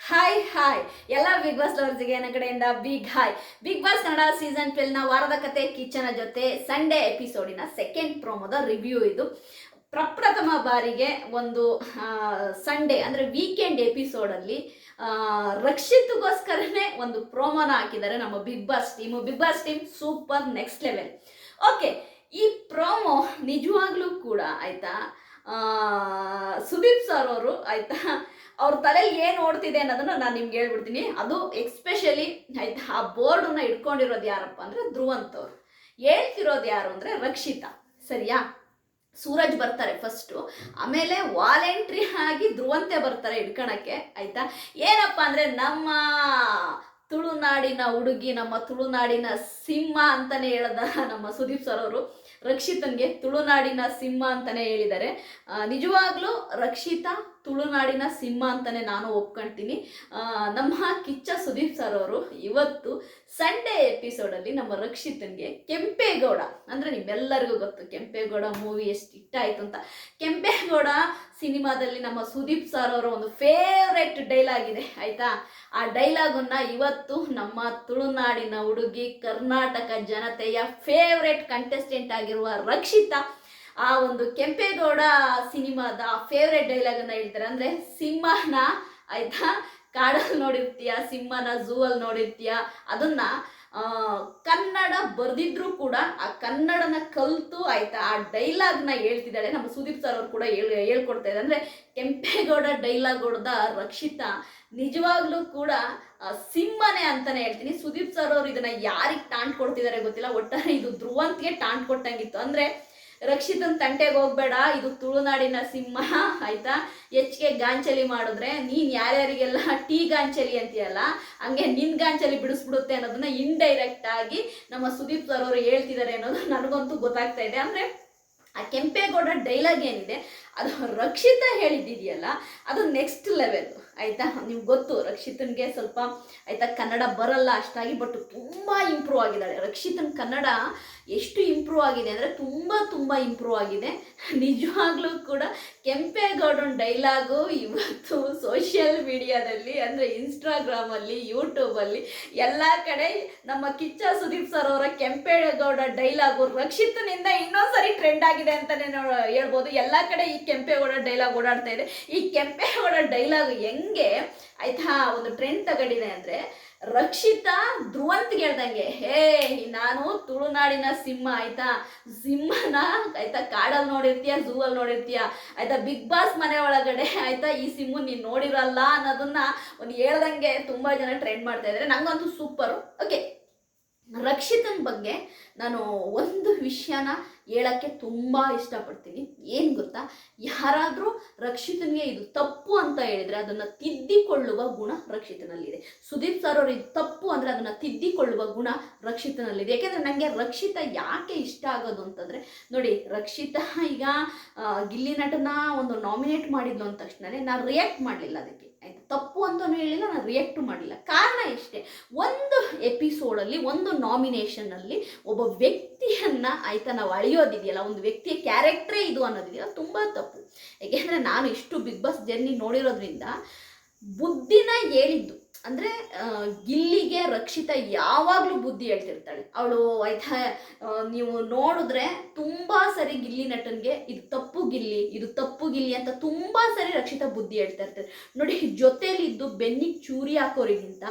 Hi hi ಎಲ್ಲ big boss ಲವರ್ಸಿಗೆ ನನ್ನ ಕಡೆಯಿಂದ big hi big boss Kannada season ಟ್ವೆಲ್ನ ವಾರದ ಕತೆ ಕಿಚನ ಜೊತೆ ಸಂಡೇ ಎಪಿಸೋಡಿನ ಸೆಕೆಂಡ್ ಪ್ರೋಮೋದ ರಿವ್ಯೂ ಇದು. ಪ್ರಪ್ರಥಮ ಬಾರಿಗೆ ಒಂದು ಸಂಡೇ ಅಂದರೆ ವೀಕೆಂಡ್ ಎಪಿಸೋಡಲ್ಲಿ ರಕ್ಷಿತ್ಗೋಸ್ಕರನೇ ಒಂದು ಪ್ರೋಮೋನ ಹಾಕಿದ್ದಾರೆ ನಮ್ಮ big boss team big boss team super next level okay ಈ ಪ್ರೋಮೋ ನಿಜವಾಗ್ಲೂ ಕೂಡ ಆಯಿತಾ ಸುದೀಪ್ ಸರ್ ಅವರು ಆಯ್ತಾ ಅವ್ರ ತಲೆಯಲ್ಲಿ ಏನು ಓಡ್ತಿದೆ ಅನ್ನೋದನ್ನ ನಾನು ನಿಮ್ಗೆ ಹೇಳ್ಬಿಡ್ತೀನಿ. ಅದು ಎಕ್ಸ್ಪೆಷಲಿ ಆಯ್ತಾ, ಆ ಬೋರ್ಡನ್ನ ಇಟ್ಕೊಂಡಿರೋದು ಯಾರಪ್ಪ ಅಂದರೆ ಧ್ರುವಂತ್ ಹೇಳ್ತಿರೋದು ಯಾರು ಅಂದರೆ ರಕ್ಷಿತಾ. ಸರಿಯಾ? ಸೂರಜ್ ಬರ್ತಾರೆ ಫಸ್ಟು ಆಮೇಲೆ ವಾಲೆಂಟ್ರಿ ಆಗಿ ಧ್ರುವಂತೆ ಬರ್ತಾರೆ ಇಟ್ಕೊಳಕ್ಕೆ ಆಯ್ತಾ? ಏನಪ್ಪ ಅಂದರೆ ನಮ್ಮ ತುಳುನಾಡಿನ ಹುಡುಗಿ, ನಮ್ಮ ತುಳುನಾಡಿನ ಸಿಂಹ ಅಂತಲೇ ಹೇಳ್ದ ನಮ್ಮ ಸುದೀಪ್ ಸರ್ ಅವರು. ರಕ್ಷಿತನ್ಗೆ ತುಳುನಾಡಿನ ಸಿಂಹ ಅಂತಾನೆ ಹೇಳಿದ್ದಾರೆ. ನಿಜವಾಗ್ಲೂ ರಕ್ಷಿತಾ ತುಳುನಾಡಿನ ಸಿಂಹ ಅಂತಾನೆ ನಾನು ಒಪ್ಕೊಂತೀನಿ. ನಮ್ಮ ಕಿಚ್ಚ ಸುದೀಪ್ ಸರ್ ಅವರು ಇವತ್ತು ಸಂಡೇ ಎಪಿಸೋಡಲ್ಲಿ ನಮ್ಮ ರಕ್ಷಿತನ್ಗೆ ಕೆಂಪೇಗೌಡ, ಅಂದರೆ ನಿಮ್ಮೆಲ್ಲರಿಗೂ ಗೊತ್ತು, ಕೆಂಪೇಗೌಡ ಮೂವಿ ಎಷ್ಟು ಇಷ್ಟ ಆಯ್ತು ಅಂತ. ಕೆಂಪೇಗೌಡ ಸಿನಿಮಾದಲ್ಲಿ ನಮ್ಮ ಸುದೀಪ್ ಸರ್ ಅವರ ಒಂದು ಫೇವ್ರೆಟ್ ಡೈಲಾಗ್ ಇದೆ ಆಯ್ತಾ? ಆ ಡೈಲಾಗನ್ನ ಇವತ್ತು ನಮ್ಮ ತುಳುನಾಡಿನ ಹುಡುಗಿ ಕರ್ನಾಟಕ ಜನತೆಯ ಫೇವ್ರೆಟ್ ಕಂಟೆಸ್ಟೆಂಟ್ ಆಗಿರುವ ರಕ್ಷಿತಾ ಆ ಒಂದು ಕೆಂಪೇಗೌಡ ಸಿನಿಮಾದ ಫೇವ್ರೆಟ್ ಡೈಲಾಗನ್ನು ಹೇಳ್ತಾರೆ. ಅಂದರೆ ಸಿಂಹನ ಆಯ್ತಾ? ಕಾಡಲ್ಲಿ ನೋಡಿರ್ತೀಯ? ಸಿಂಹನ ಝೂ ಅಲ್ಲಿ ನೋಡಿರ್ತೀಯ? ಅದನ್ನ ಆ, ಕನ್ನಡ ಬರ್ದಿದ್ರು ಕೂಡ ಆ ಕನ್ನಡನ ಕಲ್ತು ಆಯ್ತಾ, ಆ ಡೈಲಾಗ್ನ ಹೇಳ್ತಿದ್ದಾಳೆ. ನಮ್ಮ ಸುದೀಪ್ ಸರ್ ಅವ್ರು ಕೂಡ ಹೇಳ್, ಹೇಳ್ಕೊಡ್ತಾ ಇದ್ದಾರೆ. ಅಂದರೆ ಕೆಂಪೇಗೌಡ ಡೈಲಾಗ್ ಹೊಡೆದ ರಕ್ಷಿತಾ. ನಿಜವಾಗ್ಲೂ ಕೂಡ ಸಿಂಹನೆ ಅಂತಾನೆ ಹೇಳ್ತೀನಿ. ಸುದೀಪ್ ಸರ್ ಅವರು ಇದನ್ನ ಯಾರಿಗೆ ಟಾಂಟ್ ಕೊಡ್ತಿದ್ದಾರೆ ಗೊತ್ತಿಲ್ಲ. ಒಟ್ಟಾರೆ ಇದು ಧ್ರುವಂತ್ಗೆ ಟಾಂಟ್ ಕೊಟ್ಟಂಗಿತ್ತು ಅಂದ್ರೆ ರಕ್ಷಿತನ್ ತಂಟೆಗೆ ಹೋಗ್ಬೇಡ, ಇದು ತುಳುನಾಡಿನ ಸಿಂಹ, ಆಯ್ತಾ? ಹೆಚ್ಚಿಗೆ ಗಾಂಚಲಿ ಮಾಡಿದ್ರೆ ನೀನ್ ಯಾರ್ಯಾರಿಗೆಲ್ಲ ಟೀ ಗಾಂಚಲಿ ಅಂತೀಯಲ್ಲ, ಹಂಗೆ ನಿನ್ ಗಾಂಚಲಿ ಬಿಡಿಸ್ಬಿಡುತ್ತೆ ಅನ್ನೋದನ್ನ ಇಂಡೈರೆಕ್ಟ್ ಆಗಿ ನಮ್ಮ ಸುದೀಪ್ ಸರ್ ಅವರು ಹೇಳ್ತಿದ್ದಾರೆ ಅನ್ನೋದು ನನಗಂತೂ ಗೊತ್ತಾಗ್ತಾ ಇದೆ. ಅಂದ್ರೆ ಆ ಕೆಂಪೇಗೌಡ ಡೈಲಾಗ್ ಏನಿದೆ ಅದು ರಕ್ಷಿತ ಹೇಳಿದ್ದಿದೆಯಲ್ಲ ಅದು ನೆಕ್ಸ್ಟ್ ಲೆವೆಲ್ ಆಯ್ತಾ? ನಿಮ್ಗೆ ಗೊತ್ತು, ರಕ್ಷಿತನ್ಗೆ ಸ್ವಲ್ಪ, ಆಯ್ತಾ, ಕನ್ನಡ ಬರಲ್ಲ ಅಷ್ಟಾಗಿ ಬಟ್ ತುಂಬ ಇಂಪ್ರೂವ್ ಆಗಿದ್ದಾಳೆ. ರಕ್ಷಿತನ್ ಕನ್ನಡ ಎಷ್ಟು ಇಂಪ್ರೂವ್ ಆಗಿದೆ ಅಂದರೆ ತುಂಬ ತುಂಬ ಇಂಪ್ರೂವ್ ಆಗಿದೆ. ನಿಜವಾಗ್ಲೂ ಕೂಡ ಕೆಂಪೇಗೌಡನ ಡೈಲಾಗು ಇವತ್ತು ಸೋಷಿಯಲ್ ಮೀಡಿಯಾದಲ್ಲಿ ಅಂದರೆ ಇನ್ಸ್ಟಾಗ್ರಾಮಲ್ಲಿ ಯೂಟ್ಯೂಬಲ್ಲಿ ಎಲ್ಲ ಕಡೆ ನಮ್ಮ ಕಿಚ್ಚ ಸುದೀಪ್ ಸರ್ ಅವರ ಕೆಂಪೇಗೌಡ ಡೈಲಾಗು ರಕ್ಷಿತನಿಂದ ಇನ್ನೊಂದ್ಸರಿ ಟ್ರೆಂಡ್ ಆಗಿದೆ ಅಂತಲೇ ಹೇಳ್ಬೋದು. ಎಲ್ಲ ಕಡೆ ಈ ಕೆಂಪೇಗೌಡ ಡೈಲಾಗ್ ಓಡಾಡ್ತಾ ಇದೆ. ಈ ಕೆಂಪೇಗೌಡ ಡೈಲಾಗ್ ಹೆಂಗೆ ಆಯ್ತಾ? ಒಂದು ಟ್ರೆಂಡ್ ತಗೊಂಡಿದೆ ಅಂದರೆ ರಕ್ಷಿತಾ ಧ್ರುವಂತ್ ಹೇಳ್ದಂಗೆ, ಹೇ, ನಾನು ತುಳುನಾಡಿನ ಸಿಂಹ ಆಯ್ತಾ? ಸಿಂಹನ ಆಯ್ತಾ ಕಾಡಲ್ಲಿ ನೋಡಿರ್ತೀಯ ಝೂ ಅಲ್ಲಿ ನೋಡಿರ್ತೀಯ? ಆಯ್ತಾ ಬಿಗ್ ಬಾಸ್ ಮನೆ ಒಳಗಡೆ ಆಯ್ತಾ ಈ ಸಿಂಹ ನೀನು ನೋಡಿರಲ್ಲ ಅನ್ನೋದನ್ನ ಒಂದು ಹೇಳ್ದಂಗೆ ತುಂಬಾ ಜನ ಟ್ರೆಂಡ್ ಮಾಡ್ತಾ ಇದ್ದಾರೆ ನಂಗಂತೂ ಸೂಪರ್ ಓಕೆ ರಕ್ಷಿತನ ಬಗ್ಗೆ ನಾನು ಒಂದು ವಿಷಯನ ಹೇಳಕ್ಕೆ ತುಂಬ ಇಷ್ಟಪಡ್ತೀನಿ. ಏನು ಗೊತ್ತಾ? ಯಾರಾದರೂ ರಕ್ಷಿತನಿಗೆ ಇದು ತಪ್ಪು ಅಂತ ಹೇಳಿದರೆ ಅದನ್ನು ತಿದ್ದಿಕೊಳ್ಳುವ ಗುಣ ರಕ್ಷಿತನಲ್ಲಿದೆ. ಸುದೀಪ್ ಸರ್ ಅವರು ಇದು ತಪ್ಪು ಅಂದರೆ ಅದನ್ನು ತಿದ್ದಿಕೊಳ್ಳುವ ಗುಣ ರಕ್ಷಿತನಲ್ಲಿದೆ. ಯಾಕೆಂದರೆ ನನಗೆ ರಕ್ಷಿತ ಯಾಕೆ ಇಷ್ಟ ಆಗೋದು ಅಂತಂದರೆ, ನೋಡಿ, ರಕ್ಷಿತ ಈಗ ಗಿಲ್ಲಿ ನಟನ ಒಂದು ನಾಮಿನೇಟ್ ಮಾಡಿದ್ಲು ಅಂದ ತಕ್ಷಣನೇ ನಾನು ರಿಯಾಕ್ಟ್ ಮಾಡಲಿಲ್ಲ ಅದಕ್ಕೆ ತಪ್ಪು ಅಂತಲೂ ಹೇಳಿಲ್ಲ, ನಾನು ರಿಯಾಕ್ಟು ಮಾಡಿಲ್ಲ ಕಾರಣ ಇಷ್ಟೇ ಒಂದು ಎಪಿಸೋಡಲ್ಲಿ ಒಂದು ನಾಮಿನೇಷನಲ್ಲಿ ಒಬ್ಬ ವ್ಯಕ್ತಿಯನ್ನ ಆಯ್ತಾ ನಾವು ಅಳಿಯೋದಿದೆಯಲ್ಲ, ಒಂದು ವ್ಯಕ್ತಿಯ ಕ್ಯಾರೆಕ್ಟ್ರೇ ಇದು ಅನ್ನೋದಿದೆಯಲ್ಲ, ತುಂಬ ತಪ್ಪು. ಏಕೆಂದರೆ ನಾನು ಇಷ್ಟು ಬಿಗ್ ಬಾಸ್ ಜರ್ನಿ ನೋಡಿರೋದ್ರಿಂದ ಬುದ್ಧಿನ ಹೇಳಿದ್ದು. ಅಂದರೆ ಗಿಲ್ಲಿಗೆ ರಕ್ಷಿತ ಯಾವಾಗಲೂ ಬುದ್ಧಿ ಹೇಳ್ತಿರ್ತಾಳೆ. ಅವಳು ಆಯ್ತಾ ನೀವು ನೋಡಿದ್ರೆ ತುಂಬ ಸರಿ ಗಿಲ್ಲಿ ನಟನ್ಗೆ ಇದು ತಪ್ಪು ಗಿಲ್ಲಿ ಇದು ತಪ್ಪು ಗಿಲ್ಲಿ ಅಂತ ತುಂಬ ಸರಿ ರಕ್ಷಿತ ಬುದ್ಧಿ ಹೇಳ್ತಾ ಇರ್ತಾರೆ ನೋಡಿ ಜೊತೆಯಲ್ಲಿದ್ದು ಬೆನ್ನಿಗೆ ಚೂರಿ ಹಾಕೋರಿಗಿಂತ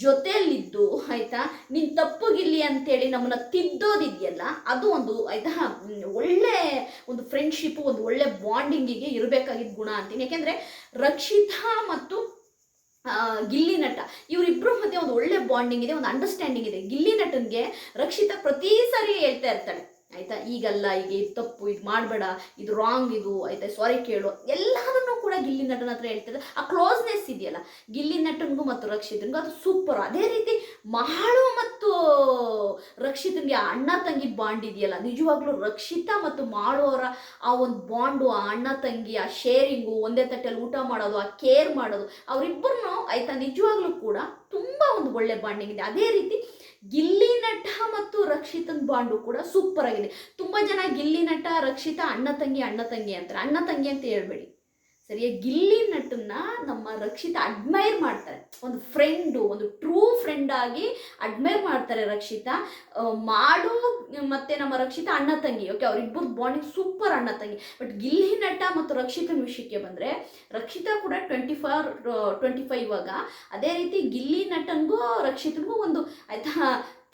ಜೊತೆಯಲ್ಲಿದ್ದು ಆಯ್ತಾ ನೀನು ತಪ್ಪು ಗಿಲ್ಲಿ ಅಂತೇಳಿ ನಮ್ಮನ್ನ ತಿದ್ದೋದಿದೆಯಲ್ಲ ಅದು ಒಂದು ಆಯ್ತಾ ಹ್ಮ್, ಒಳ್ಳೆ ಒಂದು ಫ್ರೆಂಡ್ಶಿಪ್ ಒಂದು ಒಳ್ಳೆ ಬಾಂಡಿಂಗಿಗೆ ಇರಬೇಕಾಗಿದ್ದ ಗುಣ ಅಂತೀನಿ. ಯಾಕೆಂದರೆ ರಕ್ಷಿತಾ ಮತ್ತು ಗಿಲ್ಲಿ ನಟ. ಇವರಿಬ್ಬರ ಮಧ್ಯೆ ಒಂದು ಒಳ್ಳೆ ಬಾಂಡಿಂಗ್ ಇದೆ, ಒಂದು ಅಂಡರ್ಸ್ಟ್ಯಾಂಡಿಂಗ್ ಇದೆ. ಗಿಲ್ಲಿ ನಟನ್ಗೆ ರಕ್ಷಿತಾ ಪ್ರತಿ ಸಾರಿ ಹೇಳ್ತಾ ಇರ್ತಾಳೆ. ಆಯ್ತಾ? ಈಗಲ್ಲ, ಈಗ ಇದು ತಪ್ಪು, ಇದು ಮಾಡಬೇಡ, ಇದು ರಾಂಗ್ ಇದು, ಆಯ್ತಾ? ಸಾರಿ ಕೇಳು. ಎಲ್ಲದನ್ನೂ ಕೂಡ ಗಿಲ್ಲಿ ನಟನ ಹತ್ರ ಹೇಳ್ತಾರೆ ಆ ಕ್ಲೋಸ್ನೆಸ್ ಇದೆಯಲ್ಲ? ಗಿಲ್ಲಿ ನಟನ್ಗೂ ಮತ್ತು ರಕ್ಷಿತನ್ಗೂ ಅದು ಸೂಪರ್ ಅದೇ ರೀತಿ ಮಹಾಳು ಮತ್ತು ರಕ್ಷಿತನ್ಗೆ ಅಣ್ಣ ತಂಗಿ ಬಾಂಡ್ ಇದೆಯಲ್ಲ? ನಿಜವಾಗ್ಲೂ ರಕ್ಷಿತಾ ಮತ್ತು ಮಾಳು ಆ ಒಂದು ಬಾಂಡು ಆ ಅಣ್ಣ ತಂಗಿ, ಆ ಶೇರಿಂಗು ಒಂದೇ ತಟ್ಟೆಯಲ್ಲಿ ಊಟ ಮಾಡೋದು, ಆ ಕೇರ್ ಮಾಡೋದು, ಅವರಿಬ್ಬರನ್ನು ಆಯ್ತಾ ನಿಜವಾಗ್ಲೂ ಕೂಡ ತುಂಬ ಒಂದು ಒಳ್ಳೆ ಬಾಂಡಿಂಗ್ ಇದೆ. ಅದೇ ರೀತಿ ಗಿಲ್ಲಿ ನಟ ಮತ್ತು ರಕ್ಷಿತನ್ ಬಾಂಡು ಕೂಡ ಸೂಪರ್ ತುಂಬ ಜನ ಗಿಲ್ಲಿ ನಟ, ರಕ್ಷಿತಾ, ಅಣ್ಣ ತಂಗಿ ಅಣ್ಣ ತಂಗಿ ಅಂತಾರೆ. ಅಣ್ಣ ತಂಗಿ ಅಂತ ಹೇಳ್ಬೇಡಿ. ಸರಿಯಾಗಿ ಗಿಲ್ಲಿ ನಟನ್ನ ನಮ್ಮ ರಕ್ಷಿತ ಅಡ್ಮೈರ್ ಮಾಡ್ತಾರೆ. ಒಂದು ಫ್ರೆಂಡು ಒಂದು ಟ್ರೂ ಫ್ರೆಂಡ್ ಆಗಿ ಅಡ್ಮೈರ್ ಮಾಡ್ತಾರೆ ರಕ್ಷಿತಾ. ಮಾಡು, ಮತ್ತೆ ನಮ್ಮ ರಕ್ಷಿತ ಅಣ್ಣ ತಂಗಿ. ಓಕೆ ಅವರಿಬ್ಬರು ಬಾಂಡಿಂಗ್ ಸೂಪರ್ ಅಣ್ಣ ತಂಗಿ. ಬಟ್ ಗಿಲ್ಲಿ ನಟ ಮತ್ತು ರಕ್ಷಿತನ ವಿಷಯಕ್ಕೆ ಬಂದರೆ, ರಕ್ಷಿತಾ ಕೂಡ ಟ್ವೆಂಟಿ ಫೋರ್ ಟ್ವೆಂಟಿ ಫೈವ್ ಇವಾಗ. ಅದೇ ರೀತಿ ಗಿಲ್ಲಿ ನಟನ್ಗೂ, ರಕ್ಷಿತನಿಗೂ ಒಂದು, ಆಯ್ತಾ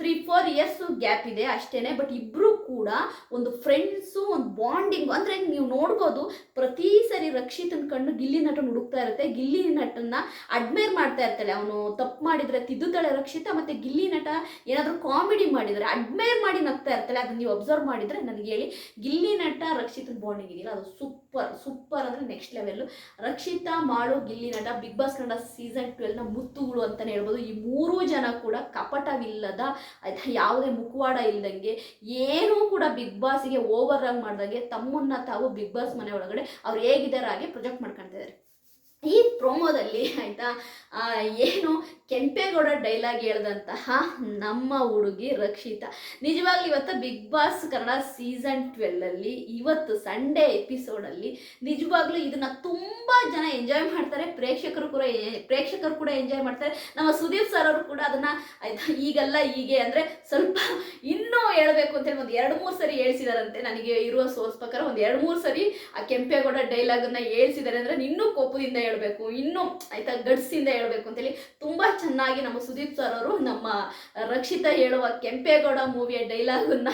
ತ್ರೀ ಫೋರ್ ಇಯರ್ಸ್ ಗ್ಯಾಪ್ ಇದೆ ಅಷ್ಟೇನೆ ಬಟ್ ಇಬ್ಬರು ಕೂಡ ಒಂದು ಫ್ರೆಂಡ್ಸು ಒಂದು ಬಾಂಡಿಂಗ್ ಅಂದರೆ ನೀವು ನೋಡ್ಬೋದು, ಪ್ರತಿ ಸರಿ ರಕ್ಷಿತನ ಕಣ್ಣು ಗಿಲ್ಲಿ ನಟನ ಹುಡುಕ್ತಾ ಇರುತ್ತೆ, ಗಿಲ್ಲಿ ನಟನ್ನ ಅಡ್ಮೈರ್ ಮಾಡ್ತಾ ಇರ್ತಾಳೆ. ಅವನು ತಪ್ಪು ಮಾಡಿದ್ರೆ ತಿದ್ದುತ್ತಾಳೆ ರಕ್ಷಿತ, ಮತ್ತೆ ಗಿಲ್ಲಿ ನಟ ಏನಾದರೂ ಕಾಮಿಡಿ ಮಾಡಿದರೆ ಅಡ್ಮೈರ್ ಮಾಡಿ ನಗ್ತಾ ಇರ್ತಾಳೆ. ಅದನ್ನ ನೀವು ಅಬ್ಸರ್ವ್ ಮಾಡಿದರೆ ನನಗೆ ಹೇಳಿ, ಗಿಲ್ಲಿ ನಟ ರಕ್ಷಿತನ ಬಾಂಡಿಂಗ್ ಇದೆಯಲ್ಲ, ಅದು ಸೂಪರ್ ಸೂಪರ್ ಅಂದರೆ ನೆಕ್ಸ್ಟ್ ಲೆವೆಲ್ಲು ರಕ್ಷಿತಾ ಮಾಡು, Gilli Nata big boss Kannada season ಟ್ವೆಲ್ನ ಮುತ್ತುಗಳು ಅಂತಲೇ ಹೇಳ್ಬೋದು. ಈ ಮೂರೂ ಜನ ಕೂಡ ಕಪಟವಿಲ್ಲದ ಆಯ್ತಾ ಯಾವುದೇ ಮುಖವಾಡ ಇಲ್ದಂಗೆ ಏನೂ ಕೂಡ ಬಿಗ್ ಬಾಸ್ಗೆ ಓವರ್ ಆಗಿ ಮಾಡ್ದಂಗೆ ತಮ್ಮನ್ನ ತಾವು ಬಿಗ್ ಬಾಸ್ ಮನೆ ಒಳಗಡೆ ಅವ್ರು ಹೇಗಿದ್ದಾರೆ ಹಾಗೆ ಪ್ರೊಜೆಕ್ಟ್ ಮಾಡ್ಕೊಳ್ತಿದ್ದಾರೆ ಈ ಪ್ರೋಮೋದಲ್ಲಿ ಆಯ್ತಾ ಏನು ಕೆಂಪೇಗೌಡ ಡೈಲಾಗ್ ಹೇಳ್ದಂತಹ ನಮ್ಮ ಹುಡುಗಿ ರಕ್ಷಿತಾ. ನಿಜವಾಗ್ಲೂ ಇವತ್ತು ಬಿಗ್ ಬಾಸ್ ಕನ್ನಡ ಸೀಸನ್ ಟ್ವೆಲ್ಲಲ್ಲಿ ಇವತ್ತು ಸಂಡೇ ಎಪಿಸೋಡಲ್ಲಿ ನಿಜವಾಗ್ಲೂ ಇದನ್ನ ತುಂಬ ಜನ ಎಂಜಾಯ್ ಮಾಡ್ತಾರೆ. ಪ್ರೇಕ್ಷಕರು ಕೂಡ ಪ್ರೇಕ್ಷಕರು ಕೂಡ ಎಂಜಾಯ್ ಮಾಡ್ತಾರೆ. ನಮ್ಮ ಸುದೀಪ್ ಸರ್ ಅವರು ಕೂಡ ಅದನ್ನ ಈಗಲ್ಲ ಹೀಗೆ ಅಂದರೆ ಸ್ವಲ್ಪ ಇನ್ನೂ ಹೇಳಬೇಕು ಅಂತೇಳಿ ಒಂದು ಎರಡು ಮೂರು ಸರಿ ಹೇಳ್ಸಿದಾರಂತೆ. ನನಗೆ ಇರುವ ಸೋರ್ಸ್ ಪ್ರಕಾರ ಒಂದು ಎರಡು ಮೂರು ಸರಿ ಆ ಕೆಂಪೇಗೌಡ ಡೈಲಾಗನ್ನು ಹೇಳ್ಸಿದ್ದಾರೆ ಅಂದರೆ ಇನ್ನೂ ಕೋಪದಿಂದ ಹೇಳಬೇಕು, ಇನ್ನೂ, ಆಯ್ತಾ, ಗಡ್ಸಿಂದ ಹೇಳಬೇಕು ಅಂತೇಳಿ ತುಂಬ ಚೆನ್ನಾಗಿ ನಮ್ಮ ಸುದೀಪ್ ಸರ್ ಅವರು ನಮ್ಮ ರಕ್ಷಿತ ಹೇಳುವ ಕೆಂಪೇಗೌಡ ಮೂವಿಯ ಡೈಲಾಗನ್ನ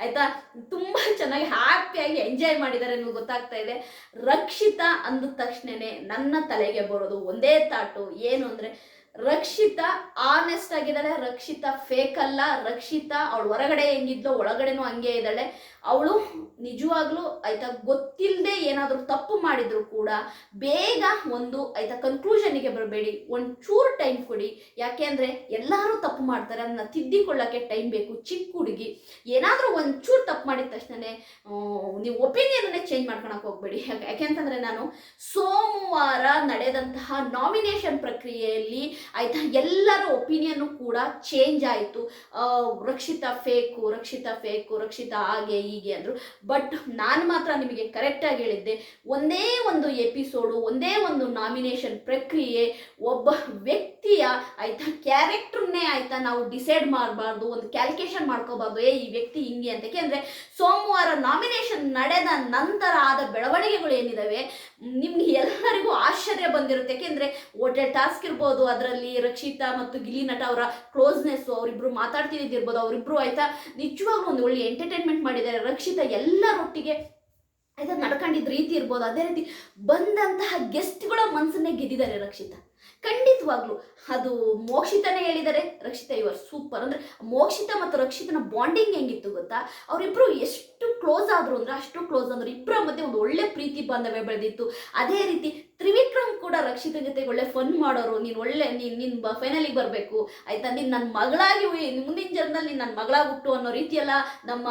ಆಯ್ತಾ, ತುಂಬಾ ಚೆನ್ನಾಗಿ ಹ್ಯಾಪಿಯಾಗಿ ಎಂಜಾಯ್ ಮಾಡಿದ್ದಾರೆ ನಿಮ್ಗೆ ಗೊತ್ತಾಗ್ತಾ ಇದೆ. ರಕ್ಷಿತ ಅಂದ ತಕ್ಷಣನೇ ನನ್ನ ತಲೆಗೆ ಬರೋದು ಒಂದೇ ತಾಟು ಏನು ಅಂದರೆ ರಕ್ಷಿತಾ ಆನೆಸ್ಟ್ ಆಗಿದ್ದಾಳೆ. ರಕ್ಷಿತಾ ಫೇಕ್ ಅಲ್ಲ. ರಕ್ಷಿತಾ ಅವಳು ಹೊರಗಡೆ ಹೆಂಗಿದ್ಲೋ, ಒಳಗಡೆನೂ ಹಂಗೆ ಇದ್ದಾಳೆ. ಅವಳು ನಿಜವಾಗ್ಲೂ ಆಯ್ತಾ ಗೊತ್ತಿಲ್ಲದೆ ಏನಾದರೂ ತಪ್ಪು ಮಾಡಿದ್ರು ಕೂಡ ಬೇಗ ಒಂದು ಆಯ್ತಾ ಕನ್ಕ್ಲೂಷನ್ಗೆ ಬರಬೇಡಿ. ಒಂದು ಚೂರು ಟೈಮ್ ಕೊಡಿ. ಯಾಕೆ ಅಂದರೆ ಎಲ್ಲರೂ ತಪ್ಪು ಮಾಡ್ತಾರೆ. ಅದನ್ನ ತಿದ್ದಿಕೊಳ್ಳೋಕ್ಕೆ ಟೈಮ್ ಬೇಕು. ಚಿಕ್ಕ ಹುಡುಗಿ. ಏನಾದರೂ ಒಂದು ಚೂರು ತಪ್ಪು ಮಾಡಿದ ತಕ್ಷಣ ನೀವು ಒಪಿನಿಯನ್ನೇ ಚೇಂಜ್ ಮಾಡ್ಕೊಳಕ್ಕೆ ಹೋಗ್ಬೇಡಿ. ಯಾಕೆ ಯಾಕೆಂತಂದರೆ ನಾನು ಸೋಮವಾರ ನಡೆದಂತಹ ನಾಮಿನೇಷನ್ ಪ್ರಕ್ರಿಯೆಯಲ್ಲಿ ಆಯ್ತಾ? ಎಲ್ಲರ ಒಪಿನಿಯನ್ನು ಕೂಡ ಚೇಂಜ್ ಆಯಿತು. ರಕ್ಷಿತಾ ಫೇಕು ರಕ್ಷಿತಾ ಫೇಕು ರಕ್ಷಿತಾ ಹಾಗೆ ಹೀಗೆ ಅಂದರು. ಬಟ್ ನಾನು ಮಾತ್ರ ನಿಮಗೆ ಕರೆಕ್ಟಾಗಿ ಹೇಳಿದ್ದೆ, ಒಂದೇ ಒಂದು ಎಪಿಸೋಡು ಒಂದೇ ಒಂದು ನಾಮಿನೇಷನ್ ಪ್ರಕ್ರಿಯೆ ಒಬ್ಬ ವ್ಯಕ್ತಿಯ ಆಯ್ತಾ ಕ್ಯಾರೆಕ್ಟರ್ನೇ ಆಯ್ತಾ ನಾವು ಡಿಸೈಡ್ ಮಾಡಬಾರ್ದು, ಒಂದು ಕ್ಯಾಲ್ಕುಲೇಷನ್ ಮಾಡ್ಕೋಬಾರ್ದು, ಏ, ಈ ವ್ಯಕ್ತಿ ಹಿಂಗೆ ಅಂತ. ಯಾಕೆಂದರೆ ಸೋಮವಾರ ನಾಮಿನೇಷನ್ ನಡೆದ ನಂತರ ಆದ ಬೆಳವಣಿಗೆಗಳು ಏನಿದ್ದಾವೆ ನಿಮ್ಗೆ ಎಲ್ಲರಿಗೂ ಆಶ್ಚರ್ಯ ಬಂದಿರುತ್ತೆ. ಯಾಕೆಂದರೆ ಹೋಟೆಲ್ ಟಾಸ್ಕ್ ಇರ್ಬೋದು, ಅದರಲ್ಲಿ ರಕ್ಷಿತಾ ಮತ್ತು ಗಿಲಿ ನಟ ಅವರ ಕ್ಲೋಸ್ನೆಸ್ಸು ಅವರಿಬ್ರು ಮಾತಾಡ್ತಿದ್ದಿರ್ಬೋದು ಅವರಿಬ್ರು ಆಯ್ತಾ ನಿಜವಾಗ್ಲೂ ಒಂದು ಒಳ್ಳೆ ಎಂಟರ್ಟೈನ್ಮೆಂಟ್ ಮಾಡಿದ್ದಾರೆ. ರಕ್ಷಿತಾ ಎಲ್ಲರೊಟ್ಟಿಗೆ ಆಯ್ತಾ ನಡ್ಕೊಂಡಿದ್ದ ರೀತಿ ಇರ್ಬೋದು. ಅದೇ ರೀತಿ ಬಂದಂತಹ ಗೆಸ್ಟ್ಗಳ ಮನಸ್ಸನ್ನೇ ಗೆದ್ದಿದ್ದಾರೆ ರಕ್ಷಿತಾ. ಖಂಡಿತವಾಗ್ಲು. ಅದು ಮೋಕ್ಷಿತನೇ ಹೇಳಿದ್ದಾರೆ ರಕ್ಷಿತಾ ಇವರು ಸೂಪರ್ ಅಂದ್ರೆ ಮೋಕ್ಷಿತ ಮತ್ತು ರಕ್ಷಿತನ ಬಾಂಡಿಂಗ್ ಹೆಂಗಿತ್ತು ಗೊತ್ತಾ? ಅವರಿಬ್ರು ಎಷ್ಟು ಕ್ಲೋಸ್ ಆದ್ರು ಅಂದ್ರೆ ಅಷ್ಟು ಕ್ಲೋಸ್ ಅಂದ್ರೆ ಇಬ್ಬರ ಮಧ್ಯೆ ಒಂದು ಒಳ್ಳೆ ಪ್ರೀತಿ ಬಾಂಧವ್ಯ ಬೆಳೆದಿತ್ತು. ಅದೇ ರೀತಿ ತ್ರಿವಿಕ್ರಮ್ ಕೂಡ ರಕ್ಷಿತ ಜೊತೆಗೆ ಒಳ್ಳೆ ಫನ್ ಮಾಡೋರು, ನೀನು ಒಳ್ಳೆ, ನೀನು ನಿನ್ನ ಫೈನಲಿಗೆ ಬರಬೇಕು. ಆಯ್ತಾ? ನೀನು ನನ್ನ ಮಗಳಾಗಿ ಮುಂದಿನ ಜನ್ಮದಲ್ಲಿ ನೀನು ನನ್ನ ಮಗಳಾಗಿ ಹುಟ್ಟು ಅನ್ನೋ ರೀತಿಯೆಲ್ಲ ನಮ್ಮ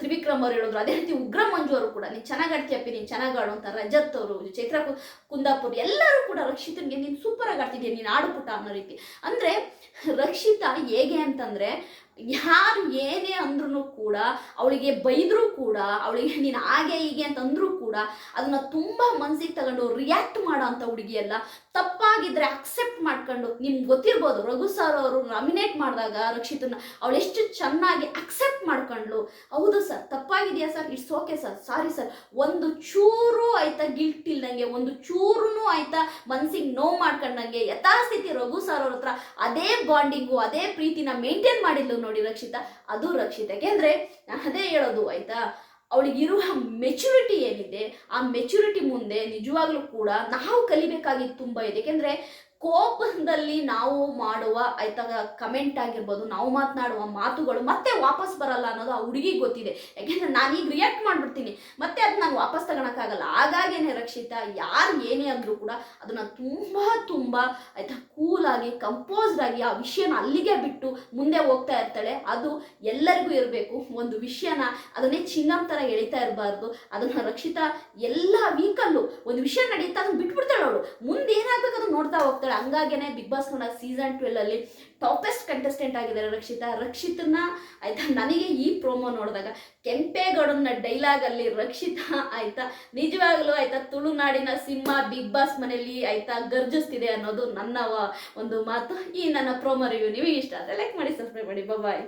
ತ್ರಿವಿಕ್ರಮ್ ಅವರು ಹೇಳಿದ್ರು. ಅದೇ ರೀತಿ ಉಗ್ರ ಮಂಜು ಅವರು ಕೂಡ. ನೀನು ಚೆನ್ನಾಗಿ ಆಡ್ತೀಯಪ್ಪಿ ನೀನು ಚೆನ್ನಾಗಿ ಆಡು ಅಂತ. ರಜತ್ ಅವರು, ಚೈತ್ರ ಕುಂದಾಪುರ್ ಎಲ್ಲರೂ ಕೂಡ ರಕ್ಷಿತನಿಗೆ ನೀನು ಸೂಪರಾಗಿ ಆಡ್ತಿದ್ಯಾ? ನೀನು ಆಡು ಪುಟ ಅನ್ನೋ ರೀತಿ. ಅಂದರೆ ರಕ್ಷಿತಾ ಹೇಗೆ ಅಂತಂದರೆ ಯಾರು ಏನೇ ಅಂದ್ರೂ ಕೂಡ, ಅವಳಿಗೆ ಬೈದರೂ ಕೂಡ, ಅವಳಿಗೆ ನೀನು ಹಾಗೆ ಹೀಗೆ ಅಂತಂದ್ರೂ ಕೂಡ, ಅದನ್ನ ತುಂಬ ಮನ್ಸಿಗೆ ತಗೊಂಡು ರಿಯಾಕ್ಟ್ ಮಾಡೋ ಅಂಥ ಹುಡುಗಿ ಅಲ್ಲ ತಪ್ಪಾಗಿದ್ರೆ ಅಕ್ಸೆಪ್ಟ್ ಮಾಡ್ಕೊಂಡು ನಿಮ್ಗೆ ಗೊತ್ತಿರ್ಬೋದು ರಘು ಸರ್ ಅವರು ನಾಮಿನೇಟ್ ಮಾಡಿದಾಗ ರಕ್ಷಿತನ ಅವಳು ಎಷ್ಟು ಚೆನ್ನಾಗಿ ಅಕ್ಸೆಪ್ಟ್ ಮಾಡ್ಕೊಂಡ್ಲು ಹೌದು sir ತಪ್ಪಾಗಿದೆಯಾ sir it's okay sir sorry sir ಒಂದು ಚೂರು ಆಯ್ತಾ ಗಿಲ್ಟ್ ಇಲ್ದಂಗೆ, ಒಂದು ಚೂರು ಆಯ್ತಾ ಮನ್ಸಿಗೆ ನೋವು ಮಾಡ್ಕೊಂಡಂಗೆ ಯಥಾಸ್ಥಿತಿ ರಘು ಸರ್ ಅವ್ರ ಹತ್ರ ಅದೇ ಬಾಂಡಿಂಗು ಅದೇ ಪ್ರೀತಿನ ಮೇಂಟೈನ್ ಮಾಡಿದ್ಲು ನೋಡಿ ರಕ್ಷಿತಾ. ಅದು ರಕ್ಷಿತ ಯಾಕೆಂದ್ರೆ ಅದೇ ಹೇಳೋದು, ಆಯ್ತಾ? ಅವಳಿಗಿರುವ ಮೆಚುರಿಟಿ ಏನಿದೆ ಆ ಮೆಚುರಿಟಿ ಮುಂದೆ ನಿಜವಾಗ್ಲೂ ಕೂಡ ನಾವು ಕಲಿಬೇಕಾಗಿದ್ದು ತುಂಬ ಇದೆ. ಯಾಕೆಂದ್ರೆ ಕೋಪದಲ್ಲಿ ನಾವು ಮಾಡುವ ಆಯ್ತಾ ಕಮೆಂಟ್ ಆಗಿರ್ಬೋದು, ನಾವು ಮಾತನಾಡುವ ಮಾತುಗಳು ಮತ್ತೆ ವಾಪಸ್ ಬರಲ್ಲ ಅನ್ನೋದು ಆ ಹುಡುಗಿಗೆ ಗೊತ್ತಿದೆ. ಯಾಕೆಂದ್ರೆ ಈಗ ರಿಯಾಕ್ಟ್ ಮಾಡ್ಬಿಡ್ತೀನಿ. ಮತ್ತೆ ಅದು ನಾನು ವಾಪಸ್ ತಗೊಳಕ್ಕಾಗಲ್ಲ ಹಾಗಾಗೇನೆ ರಕ್ಷಿತಾ, ಯಾರು ಏನೇ ಅಂದರೂ ಕೂಡ ಅದನ್ನ ತುಂಬ ತುಂಬ, ಆಯ್ತಾ ಕೂಲಾಗಿ ಕಂಪೋಸ್ಡ್ ಆಗಿ ಆ ವಿಷಯನ ಅಲ್ಲಿಗೆ ಬಿಟ್ಟು ಮುಂದೆ ಹೋಗ್ತಾ ಇರ್ತಾಳೆ. ಅದು ಎಲ್ಲರಿಗೂ ಇರಬೇಕು. ಒಂದು ವಿಷಯನ ಅದನ್ನೇ ಚಿನ್ನಂ ಥರ ಎಳಿತಾ ಇರಬಾರ್ದು. ಅದನ್ನ ರಕ್ಷಿತಾ ಎಲ್ಲ ವೀಕಲ್ಲು ಒಂದು ವಿಷಯ ನಡೀತಾ ಅದನ್ನ ಬಿಟ್ಬಿಡ್ತಾಳೆ ಅವಳು. ಮುಂದೆ ಏನಾಗಬೇಕು ಅದನ್ನ ನೋಡ್ತಾ ಹೋಗ್ತಾಳೆ. ಹಂಗಾಗೇನೆ ಬಿಗ್ ಬಾಸ್ ಕೂಡ ಸೀಸನ್ ಟ್ವೆಲ್ ಅಲ್ಲಿ ಟಾಪೆಸ್ಟ್ ಕಂಟೆಸ್ಟೆಂಟ್ ಆಗಿದ್ದಾರೆ ರಕ್ಷಿತಾ. ರಕ್ಷಿತನ, ಆಯ್ತಾ, ನನಗೆ ಈ ಪ್ರೋಮೋ ನೋಡಿದಾಗ ಕೆಂಪೇಗೌಡನ ಡೈಲಾಗ್ ಅಲ್ಲಿ ರಕ್ಷಿತಾ, ಆಯ್ತಾ, ನಿಜವಾಗ್ಲೂ, ಆಯ್ತಾ, ತುಳುನಾಡಿನ ಸಿಂಹ ಬಿಗ್ ಬಾಸ್ ಮನೆಯಲ್ಲಿ, ಆಯ್ತಾ, ಗರ್ಜಿಸ್ತಿದೆ ಅನ್ನೋದು ನನ್ನ ಒಂದು ಮಾತು. ಈ ನನ್ನ ಪ್ರೋಮೋ ರಿವ್ಯೂ ನಿಮಗೆ ಇಷ್ಟ ಆದರೆ ಲೈಕ್ ಮಾಡಿ ಸಬ್ಸ್ಕ್ರೈಬ್ ಮಾಡಿ. ಬಾಯ್